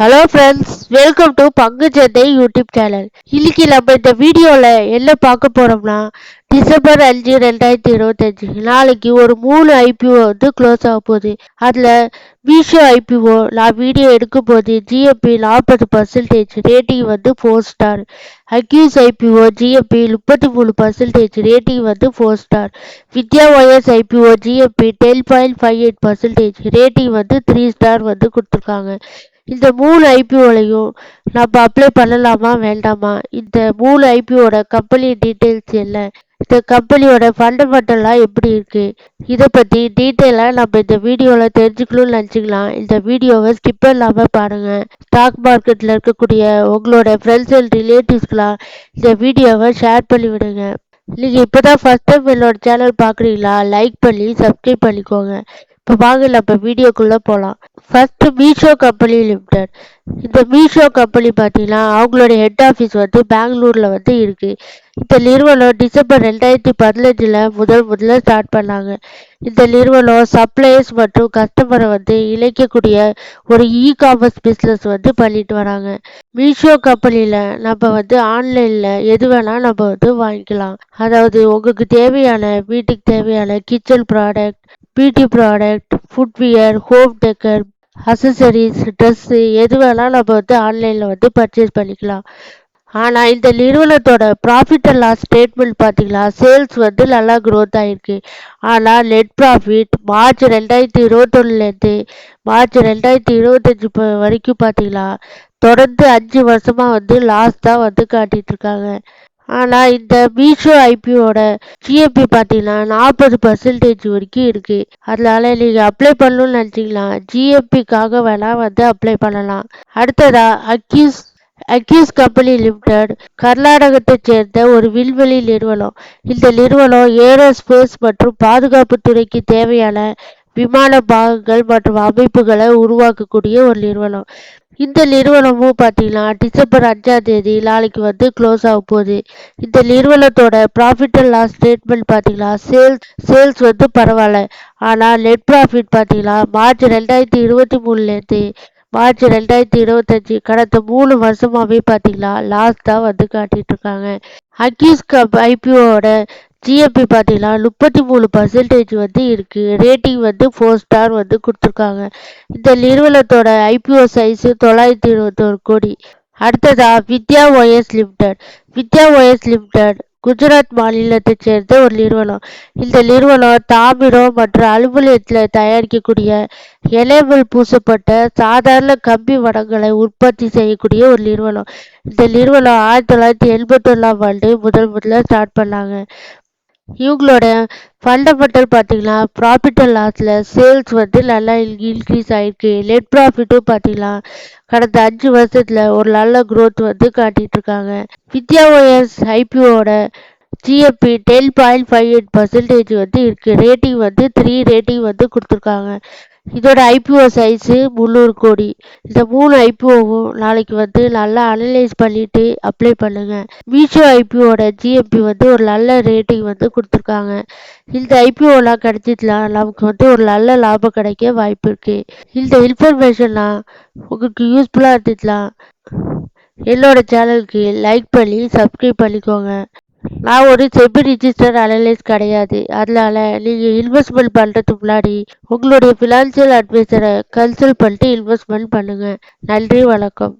Hello friends welcome to பங்குச்சந்தை YouTube channel இன்னைக்கு நம்ம இந்த வீடியோவில் என்ன பார்க்க போகிறோம்னா டிசம்பர் அஞ்சு ரெண்டாயிரத்தி இருபத்தஞ்சு. நாளைக்கு ஒரு மூணு ஐபிஓ வந்து க்ளோஸ் ஆக போகுது. அதில் மீஷோ ஐபிஓ நான் வீடியோ எடுக்கும் போது ஜிஎம்பி நாற்பது பர்சன்டேஜ் ரேட்டிங் வந்து four star accuse IPO GMP முப்பத்தி மூணு பர்சன்டேஜ் ரேட்டிங் வந்து four star Vidya wires IPO GMP ten point five eight percentage rating வந்து த்ரீ ஸ்டார் வந்து கொடுத்துருக்காங்க. இந்த மூணு ஐபிஓலையும் நம்ம அப்ளை பண்ணலாமா வேண்டாமா? இந்த மூணு ஐபிஓட கம்பெனி டீட்டெயில்ஸ் என்ன? இந்த கம்பெனியோட ஃபண்டமெண்டலாக எப்படி இருக்குது இதை பற்றி டீட்டெயிலாக நம்ம இந்த வீடியோவில் தெரிஞ்சுக்கணும்னு நினச்சிக்கலாம். இந்த வீடியோவை ஸ்கிப் இல்லாமல் பாருங்கள் ஸ்டாக் மார்க்கெட்டில் இருக்கக்கூடிய உங்களோட ஃப்ரெண்ட்ஸ் அண்ட் ரிலேட்டிவ்ஸ்க்கெலாம் இந்த வீடியோவை ஷேர் பண்ணி விடுங்க. நீங்கள் இப்போ தான் ஃபஸ்ட் டைம் என்னோட சேனல் பார்க்குறீங்களா லைக் பண்ணி சப்ஸ்கிரைப் பண்ணிக்கோங்க. இப்போ வாங்க நம்ம வீடியோக்குள்ளே போகலாம் ஃபஸ்ட்டு மீஷோ கம்பெனி லிமிடெட் இந்த மீஷோ கம்பெனி பார்த்தீங்கன்னா அவங்களுடைய ஹெட் ஆஃபீஸ் வந்து பெங்களூரில் வந்து இருக்குது இந்த நிறுவனம் டிசம்பர் ரெண்டாயிரத்தி பதினஞ்சில் முதல் முதல்ல ஸ்டார்ட் பண்ணாங்க. இந்த நிறுவனம் சப்ளையர்ஸ் மற்றும் கஸ்டமரை வந்து இணைக்கக்கூடிய ஒரு இ காமர்ஸ் பிஸ்னஸ் வந்து பண்ணிட்டு வராங்க. மீஷோ கம்பெனியில் நம்ம வந்து ஆன்லைனில் எது வேணால் நம்ம வந்து வாங்கிக்கலாம். அதாவது உங்களுக்கு தேவையான வீட்டுக்கு தேவையான kitchen product beauty product footwear home decor accessories dress எது வேணாலும் நம்ம வந்து ஆன்லைனில் வந்து பர்ச்சேஸ் பண்ணிக்கலாம். ஆனால் இந்த நிறுவனத்தோட ப்ராஃபிட் அண்ட் லாஸ் ஸ்டேட்மெண்ட் பார்த்தீங்களா? சேல்ஸ் வந்து நல்லா க்ரோத் ஆகிருக்கு ஆனால் நெட் ப்ராஃபிட் மார்ச் ரெண்டாயிரத்தி இருபத்தொன்னுலேருந்து மார்ச் ரெண்டாயிரத்தி இருபத்தஞ்சி வரைக்கும் பார்த்தீங்களா? தொடர்ந்து அஞ்சு வருஷமாக வந்து லாஸ் தான் வந்து காட்டிகிட்ருக்காங்க ஆனால் இந்த மீஷோ ஐபியோட ஜிஎம்பி பார்த்தீங்கன்னா நாற்பது பர்சன்டேஜ் வரைக்கும் இருக்குது அதனால நீங்கள் அப்ளை பண்ணணும்னு நினச்சிங்களா ஜிஎம்பிக்காக வேணால் வந்து அப்ளை பண்ணலாம். அடுத்ததாக அக்யூஸ் அக்யூஸ் கம்பெனி லிமிடெட் கர்நாடகத்தை சேர்ந்த ஒரு விண்வெளி நிறுவனம். இந்த நிறுவனம் ஏரோஸ்பேஸ் மற்றும் பாதுகாப்பு துறைக்கு தேவையான விமான பாகங்கள் மற்றும் அமைப்புகளை உருவாக்கக்கூடிய ஒரு நிறுவனம். இந்த நிறுவனமும் பார்த்தீங்கன்னா டிசம்பர் அஞ்சாம் தேதி நாளைக்கு வந்து க்ளோஸ் ஆக போகுது. இந்த நிறுவனத்தோட ப்ராஃபிட் அண்ட் லாஸ் ஸ்டேட்மெண்ட் பார்த்தீங்கன்னா சேல்ஸ் சேல்ஸ் வந்து பரவாயில்ல. ஆனால் நெட் ப்ராஃபிட் பார்த்தீங்கன்னா மார்ச் ரெண்டாயிரத்தி இருபத்தி மூணுலேருந்து மார்ச் ரெண்டாயிரத்தி இருபத்தஞ்சி கடந்த மூணு வருஷமாகவே பார்த்தீங்கன்னா லாஸ் தான் வந்து காட்டிகிட்ருக்காங்க அக்யூஸ் கப் ஐபிஓட ஜிஎம்பி பார்த்தீங்கன்னா முப்பத்தி மூணு பர்சன்டேஜ் வந்து இருக்குது ரேட்டிங் வந்து ஃபோர் ஸ்டார் வந்து கொடுத்துருக்காங்க. இந்த நிறுவனத்தோட ஐபிஓ சைஸு தொள்ளாயிரத்தி இருபத்தோரு கோடி. அடுத்ததா Vidya wires limited Vidya wires limited Gujarat மாநிலத்தைச் சேர்ந்த ஒரு நிறுவனம். இந்த நிறுவனம் தாமிரம் மற்றும் அலுமினியத்தில் தயாரிக்கக்கூடிய எலேபிள் பூசப்பட்ட சாதாரண கம்பி வடங்களை உற்பத்தி செய்யக்கூடிய ஒரு நிறுவனம். இந்த நிறுவனம் ஆயிரத்தி தொள்ளாயிரத்தி எண்பத்தொன்னாம் ஆண்டு முதல் முதல்ல ஸ்டார்ட் பண்ணாங்க. இவங்களோட ஃபண்டமெண்டல் பார்த்தீங்கன்னா ப்ராஃபிட் அண்ட் லாஸில் சேல்ஸ் வந்து நல்லா இன்க்ரீஸ் ஆகிருக்கு நெட் ப்ராஃபிட்டும் பார்த்தீங்கன்னா கடந்த அஞ்சு வருஷத்தில் ஒரு நல்ல க்ரோத் வந்து காட்டிகிட்டு இருக்காங்க Vidya wires ஐபிஓட GMP ten point five eight percentage வந்து இருக்குது ரேட்டிங் வந்து த்ரீ ரேட்டிங் வந்து கொடுத்துருக்காங்க. இதோட ஐபிஓ சைஸு முந்நூறு கோடி. இந்த மூணு ஐபிஓவும் நாளைக்கு வந்து நல்லா அனலைஸ் பண்ணிவிட்டு அப்ளை பண்ணுங்கள் மீஷோ ஐபிஓட ஜிஎம்பி வந்து ஒரு நல்ல ரேட்டிங் வந்து கொடுத்துருக்காங்க. இந்த ஐபிஓலாம் கிடைச்சிட்டுலாம் நமக்கு வந்து ஒரு நல்ல லாபம் கிடைக்க வாய்ப்பு இருக்குது இந்த இன்ஃபர்மேஷன்லாம் உங்களுக்கு யூஸ்ஃபுல்லாக இருந்துக்கலாம் என்னோட சேனலுக்கு லைக் பண்ணி சப்ஸ்கிரைப் பண்ணிக்கோங்க. நான் ஒரு செபி ரிஜிஸ்டர் அனலைஸ் கிடையாது. அதனால நீங்கள் இன்வெஸ்ட்மெண்ட் பண்ணுறதுக்கு முன்னாடி உங்களுடைய ஃபினான்ஷியல் அட்வைசரை கன்சல்ட் பண்ணிட்டு இன்வெஸ்ட்மெண்ட் பண்ணுங்கள் நன்றி வணக்கம்.